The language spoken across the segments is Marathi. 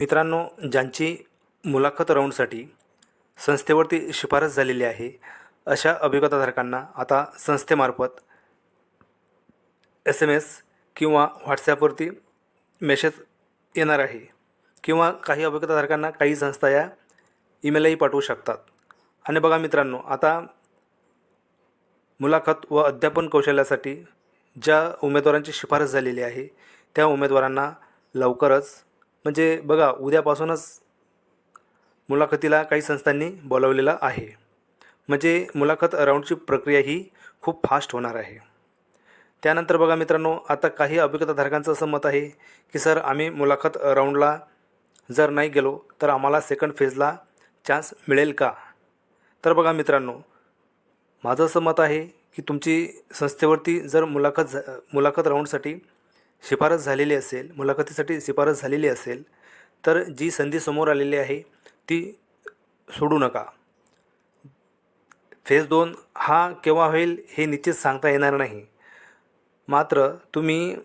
मित्रांनो ज्यांची मुलाखत राऊंडसाठी संस्थेवरती शिफारस झालेली आहे अशा अभिज्ञताधारकांना आता संस्थेमार्फत एस एम एस किंवा व्हॉट्सॲपवरती मेसेज येणार आहे किंवा काही अभिज्ञताधारकांना काही संस्था या ईमेलही पाठवू शकतात. आणि बघा मित्रांनो आता मुलाखत व अध्यापन कौशल्यासाठी ज्या उमेदवारांची शिफारस झालेली आहे त्या उमेदवारांना लवकरच म्हणजे बघा उद्यापासूनच मुलाखतीला काही संस्थांनी बोलावलेलं आहे. म्हणजे मुलाखत राऊंडची प्रक्रिया ही खूप फास्ट होणार आहे. त्यानंतर बघा मित्रांनो आता काही अभिज्ञताधारकांचं असं मत आहे की सर आम्ही मुलाखत राऊंडला जर नाही गेलो तर आम्हाला सेकंड फेजला चान्स मिळेल का? तर बघा मित्रांनो माझं असं मत आहे की तुमची संस्थेवरती जर मुलाखत झा मुलाखत राऊंडसाठी शिफारस झालेली असेल मुलाखतीसाठी शिफारस झालेली असेल तर जी संधी समोर आलेली आहे ती सोडू नका. फेज दोन हा केव्हा होईल हे निश्चित सांगता येणार नाही. मात्र तुम्ही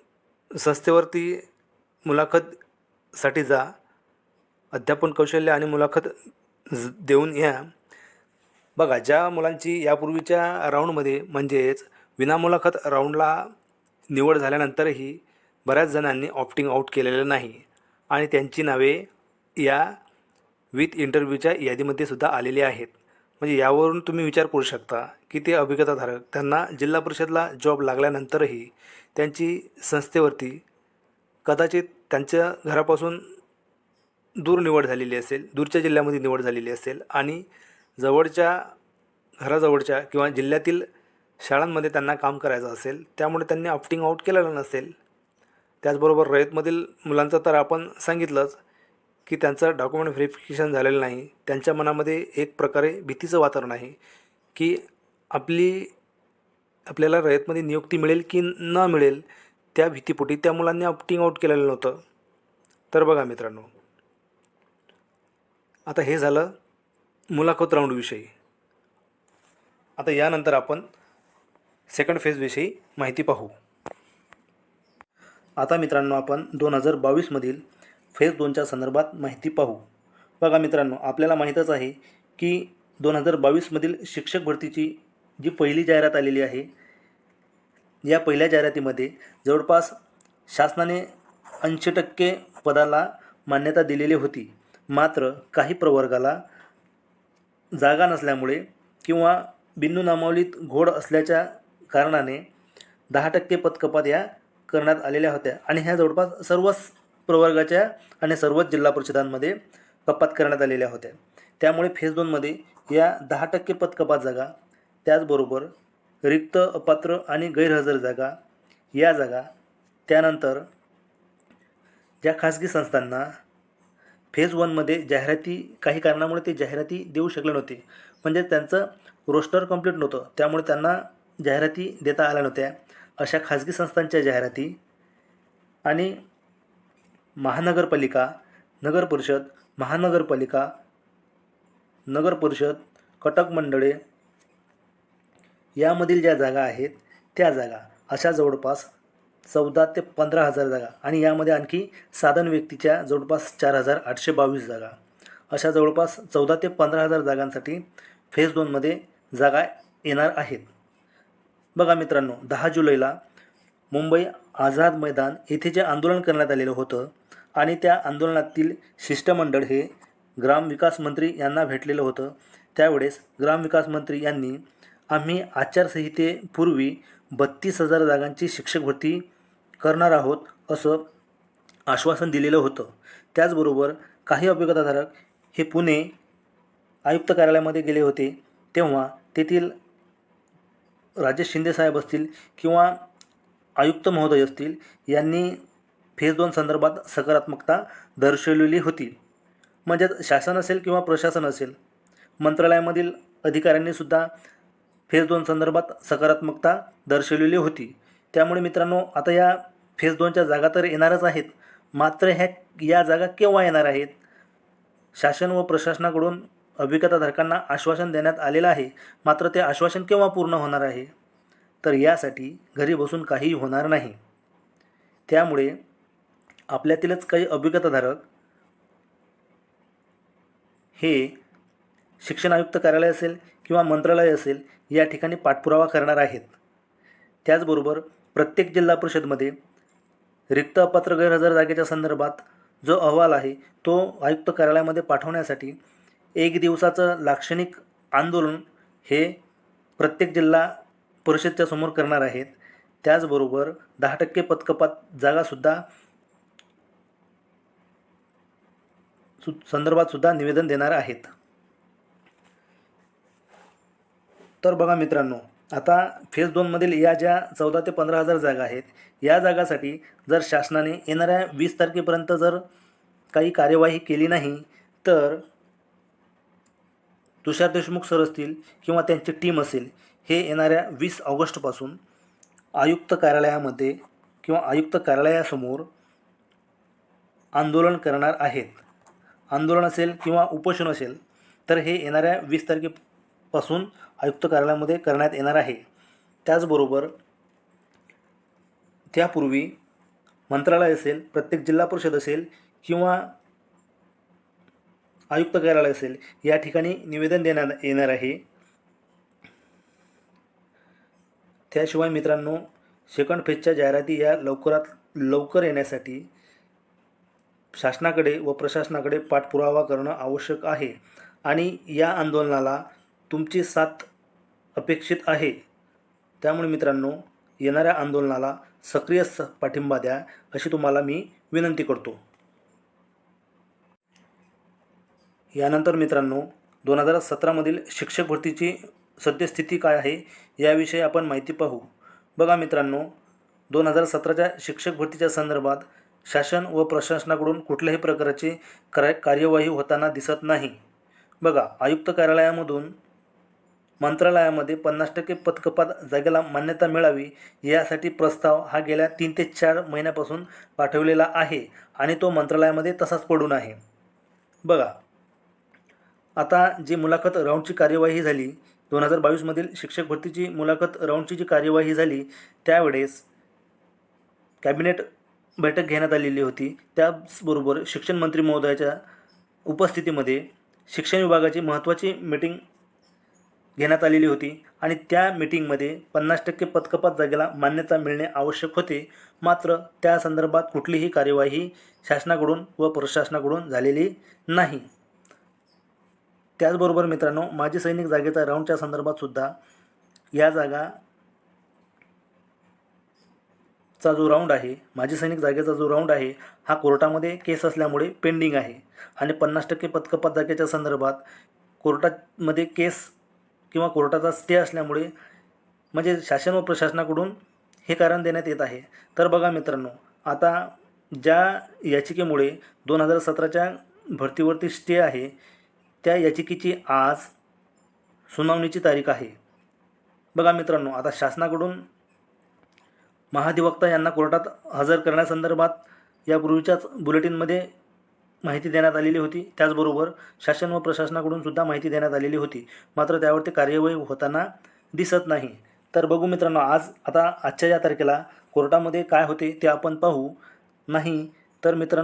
संस्थेवरती मुलाखतसाठी जा अध्यापन कौशल्य आणि मुलाखत ज- देऊन या. बघा ज्या मुलांची यापूर्वीच्या राऊंडमध्ये म्हणजेच विनामुलाखत राऊंडला निवड झाल्यानंतरही बऱ्याच जणांनी ऑप्टिंग आऊट केलेलं नाही. आणि त्यांची नावे या विथ इंटरव्ह्यूच्या यादीमध्ये सुद्धा आलेली आहेत. म्हणजे यावरून तुम्ही विचार करू शकता की ते अभिज्ञताधारक त्यांना जिल्हा परिषदला जॉब लागल्यानंतरही त्यांची संस्थेवरती कदाचित त्यांच्या घरापासून दूर निवड झालेली असेल दूरच्या जिल्ह्यामध्ये निवड झालेली असेल आणि जवळच्या घराजवळच्या किंवा जिल्ह्यातील शाळांमध्ये त्यांना काम करायचं असेल त्यामुळे त्यांनी ऑप्टिंग आऊट केलेलं नसेल त्याचबरोबर रयतमधील मुलांचं तर आपण सांगितलंच की त्यांचं डॉक्युमेंट व्हेरिफिकेशन झालेलं नाही. त्यांच्या मनामध्ये एक प्रकारे भीतीचं वातावरण आहे की आपली आपल्याला रयतमध्ये नियुक्ती मिळेल की न मिळेल त्या भीतीपोटी त्या मुलांनी ऑप्टिंग आऊट केलेलं नव्हतं. तर बघा मित्रांनो आता हे झालं मुलाखत राऊंडविषयी आता यानंतर आपण सेकंड फेजविषयी माहिती पाहू. आता मित्रांनो आपण दोन हजार बावीसमधील फेज दोनच्या संदर्भात माहिती पाहू. बघा मित्रांनो आपल्याला माहीतच आहे की दोन हजार बावीसमधील शिक्षक भरतीची जी पहिली जाहिरात आलेली आहे या पहिल्या जाहिरातीमध्ये जवळपास शासनाने ऐंशी टक्के पदाला मान्यता दिलेली होती. मात्र काही प्रवर्गाला जागा नसल्यामुळे किंवा बिंदू नामावलीत घोड असल्याच्या कारणाने दहा टक्के पदकपात या करण्यात आलेल्या होत्या. आणि ह्या जवळपास सर्वच प्रवर्गाच्या आणि सर्वच जिल्हा परिषदांमध्ये कपात करण्यात आलेल्या होत्या. त्यामुळे फेज दोनमध्ये या दहा टक्के पद कपात जागा त्याचबरोबर रिक्त अपात्र आणि गैरहजर जागा या जागा त्यानंतर ज्या खाजगी संस्थांना फेज वनमध्ये जाहिराती काही कारणामुळे ते जाहिराती देऊ शकले नव्हते. म्हणजे त्यांचं रोस्टर कंप्लीट नव्हतं. त्यामुळे त्यांना जाहिराती देता आल्या नव्हत्या. अशा खाजगी संस्थांच्या जाहिराती आणि महानगरपालिका नगर परिषद महानगरपालिका नगर परिषद कटक मंडळे यामधील ज्या जागा आहेत त्या जागा अशा जवळपास चौदा ते पंधरा हजार जागा आणि यामध्ये आणखी साधन व्यक्तीच्या जवळपास चार हजार आठशे बावीस जागा. अशा जवळपास चौदा ते पंधरा हजार जागांसाठी फेज दोनमध्ये जागा येणार आहेत. बघा मित्रांनो दहा जुलैला मुंबई आझाद मैदान येथे जे आंदोलन करण्यात आलेलं होतं आणि त्या आंदोलनातील शिष्टमंडळ हे ग्रामविकास मंत्री यांना भेटलेलं होतं. त्यावेळेस ग्रामविकास मंत्री यांनी आम्ही आचारसंहितेपूर्वी बत्तीस हजार जागांची शिक्षक भरती करणार आहोत असं आश्वासन दिलेलं होतं. त्याचबरोबर काही अभिज्ञताधारक हे पुणे आयुक्त कार्यालयामध्ये गेले होते. तेव्हा तेथील राजेश शिंदेसाहेब असतील किंवा आयुक्त महोदय असतील यांनी फेज दोन संदर्भात सकारात्मकता दर्शवलेली होती. म्हणजेच शासन असेल किंवा प्रशासन असेल मंत्रालयामधील अधिकाऱ्यांनीसुद्धा फेज दोन संदर्भात सकारात्मकता दर्शवलेली होती. त्यामुळे मित्रांनो आता या फेज दोनच्या जागा तर येणारच आहेत. मात्र ह्या या जागा केव्हा येणार आहेत? शासन व प्रशासनाकडून अभिकताधारकांना आश्वासन देण्यात आलेलं आहे. मात्र ते आश्वासन केव्हा पूर्ण होणार आहे? तर यासाठी घरी बसून काहीही होणार नाही. त्यामुळे आपल्यातीलच काही अभिगताधारक हे शिक्षण आयुक्त कार्यालय असेल किंवा मंत्रालय असेल या ठिकाणी पाठपुरावा करणार आहेत. त्याचबरोबर प्रत्येक जिल्हा परिषदमध्ये रिक्त अपात्र गैरहजर जागेच्या संदर्भात जो अहवाल आहे तो आयुक्त कार्यालयामध्ये पाठवण्यासाठी एक दिवसाचं लाक्षणिक आंदोलन हे प्रत्येक जिल्हा परिषदच्या समोर करणार आहेत. त्याचबरोबर दहा टक्के पदकपात जागासुद्धा सु संदर्भातसुद्धा निवेदन देणार आहेत. तर बघा मित्रांनो आता फेज दोनमधील या ज्या चौदा ते पंधरा हजार जागा आहेत या जागासाठी जर शासनाने येणाऱ्या वीस तारखेपर्यंत जर काही कार्यवाही केली नाही तर तुषार देशमुख सर असतील किंवा त्यांची टीम असेल हे येणाऱ्या वीस ऑगस्टपासून आयुक्त कार्यालयामध्ये किंवा आयुक्त कार्यालयासमोर आंदोलन करणार आहेत. आंदोलन असेल किंवा उपोषण असेल तर हे येणाऱ्या वीस तारखेपासून आयुक्त कार्यालयामध्ये करण्यात येणार आहे. त्याचबरोबर त्यापूर्वी मंत्रालय असेल प्रत्येक जिल्हा परिषद असेल किंवा आयुक्त कार्यालय असेल या ठिकाणी निवेदन देण्यात येणार आहे. त्याशिवाय मित्रांनो सेकंड फेजच्या जाहिराती या लवकरात लवकर येण्यासाठी शासनाकडे व प्रशासनाकडे पाठपुरावा करणं आवश्यक आहे. आणि या आंदोलनाला तुमची साथ अपेक्षित आहे. त्यामुळे मित्रांनो येणाऱ्या आंदोलनाला सक्रिय स पाठिंबा द्या अशी तुम्हाला मी विनंती करतो. यानंतर मित्रांनो दोन हजार सतरामधील शिक्षक भरतीची सद्यस्थिती काय आहे याविषयी आपण माहिती पाहू. बघा मित्रांनो दोन हजार सतराच्या शिक्षक भरतीच्या संदर्भात शासन व प्रशासनाकडून कुठल्याही प्रकारची कार्य कार्यवाही होताना दिसत नाही. बघा आयुक्त कार्यालयामधून मंत्रालयामध्ये पन्नास टक्के पदकपात जागेला मान्यता मिळावी यासाठी प्रस्ताव हा गेल्या तीन ते चार महिन्यापासून पाठवलेला आहे आणि तो मंत्रालयामध्ये तसाच पडून आहे. बघा आता जी मुलाखत राऊंडची कार्यवाही झाली दोन हजार बावीसमधील शिक्षक भरतीची मुलाखत राऊंडची जी कार्यवाही झाली त्यावेळेस कॅबिनेट बैठक घेण्यात आलेली होती. त्याचबरोबर शिक्षण मंत्री महोदयाच्या उपस्थितीमध्ये शिक्षण विभागाची महत्त्वाची मीटिंग घेण्यात आलेली होती आणि त्या मीटिंगमध्ये पन्नास टक्के पदकपात जागेला मान्यता मिळणे आवश्यक होते. मात्र त्या संदर्भात कुठलीही कार्यवाही शासनाकडून व प्रशासनाकडून झालेली नाही. त्याचबरोबर मित्रांनो माजी सैनिक जागेचा राऊंडच्या संदर्भात सुद्धा या जागा चा जो राऊंड आहे माजी सैनिक जागेचा जो राऊंड आहे हा कोर्टामध्ये केस असल्यामुळे पेंडिंग आहे. आणि पन्नास टक्के पदकपात जागेच्या संदर्भात कोर्टामध्ये केस किंवा कोर्टाचा स्टे असल्यामुळे म्हणजे शासन व प्रशासनाकडून हे कारण देण्यात येत आहे. तर बघा मित्रांनो आता ज्या याचिकेमुळे दोन हजार सतराच्या भरतीवरती स्टे आहे त्या याचिकेची आज सुनावणीची तारीख आहे. बघा मित्रांनो आता शासनाकडून महाधिवक्ता यांना कोर्टात हजर करण्यासंदर्भात यापूर्वीच्याच बुलेटिनमध्ये माहिती देण्यात आलेली होती. त्याचबरोबर शासन व प्रशासनाकडून सुद्धा माहिती देण्यात आलेली होती. मात्र त्यावरती कार्यवाही होताना दिसत नाही. तर बघू मित्रांनो आज आता आजच्या या तारखेला कोर्टामध्ये काय होते ते आपण पाहू. नाही तर मित्रांनो